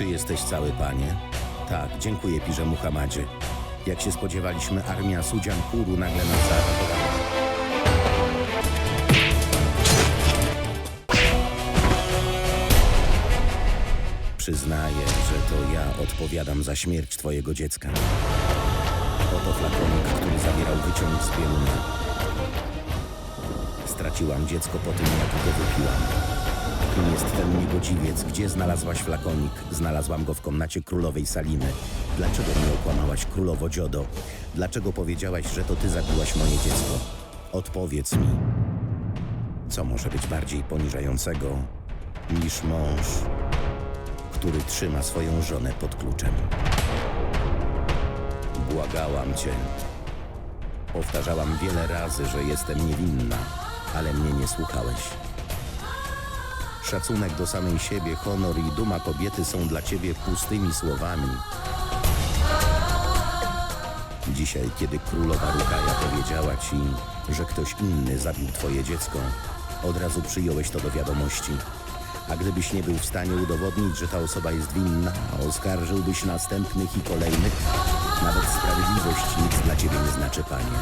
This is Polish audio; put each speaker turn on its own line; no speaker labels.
Czy jesteś cały, panie? Tak, dziękuję, Pirze Muhammadzie. Jak się spodziewaliśmy, armia Sudzian Kuru nagle nas zaatakowała. Przyznaję, że to ja odpowiadam za śmierć twojego dziecka. Oto flakonik, który zawierał wyciąg z pieluny. Straciłam dziecko po tym, jak go wypiłam. Kim jest ten niegodziwiec? Gdzie znalazłaś flakonik? Znalazłam go w komnacie królowej Salimy. Dlaczego mnie okłamałaś, królowo Dziodo? Dlaczego powiedziałaś, że to ty zabiłaś moje dziecko? Odpowiedz mi. Co może być bardziej poniżającego niż mąż, który trzyma swoją żonę pod kluczem? Błagałam cię. Powtarzałam wiele razy, że jestem niewinna, ale mnie nie słuchałeś. Szacunek do samej siebie, honor i duma kobiety są dla ciebie pustymi słowami. Dzisiaj, kiedy królowa Rukaja powiedziała ci, że ktoś inny zabił twoje dziecko, od razu przyjąłeś to do wiadomości. A gdybyś nie był w stanie udowodnić, że ta osoba jest winna, oskarżyłbyś następnych i kolejnych. Nawet sprawiedliwość nic dla ciebie nie znaczy, panie.